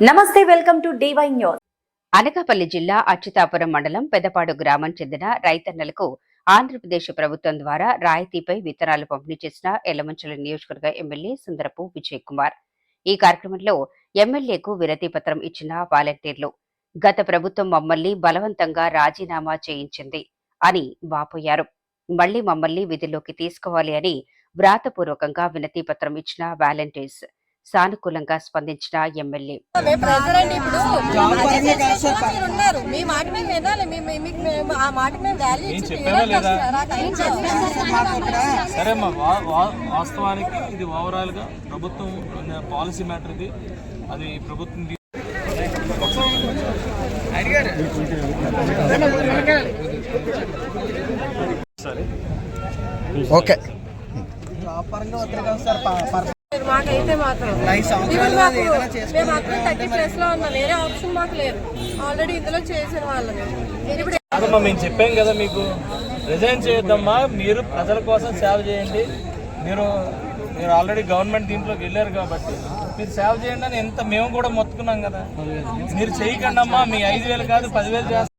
నమస్తే welcome to D Y news. Anakapalli జిల్లా అచ్యుతాపురం మండలం పెదపాడు గ్రామం చెందిన రైతన్నలకు ఆంధ్రప్రదేశ్ ప్రభుత్వం ద్వారా రాయితీపై విత్తనాలు పంపిణీ చేసిన ఎల్లమంచల నియోజకవర్గ ఎమ్మెల్యే సుందరపు విజయ్ కుమార్. ఈ కార్యక్రమంలో ఎమ్మెల్యేకు వినతి పత్రం ఇచ్చిన వాలంటీర్లు గత ప్రభుత్వం మమ్మల్ని బలవంతంగా రాజీనామా చేయించింది అని వాపోయారు. మళ్ళీ మమ్మల్ని విధుల్లోకి తీసుకోవాలి అని వ్రాతపూర్వకంగా వినతి పత్రం ఇచ్చిన వాలంటీర్స్ సానుకూలంగా స్పందించిన ఎమ్మెల్యే. వాస్తవానికి ఇది ఓవరాల్గా ప్రభుత్వం పాలసీ మ్యాటర్ ఇది అది ప్రభుత్వం ఓకే. మాత్రం. ఇప్పుడు మాకు. మేము అక్కడ థర్టీ ప్లస్లో ఉన్నాం. వేరే ఆప్షన్ మాకు లేదు. ఆల్రెడీ ఇందులో చేసిన వాళ్ళని ఇప్పుడు మేము చెప్పాం కదా మీకు. రిజైన్ చేయొద్దమ్మా. మీరు ప్రజల కోసం సేవ చేయండి. మీరు మీరు ఆల్రెడీ గవర్నమెంట్ దీంట్లోకి వెళ్ళారు కాబట్టి. మీరు సేవ చేయండి అని ఎంత మేము కూడా మొత్తుకున్నాం కదా. మీరు చేయకండి అమ్మా మీ ఐదు వేలు కాదు పదివేలు చేస్తాం.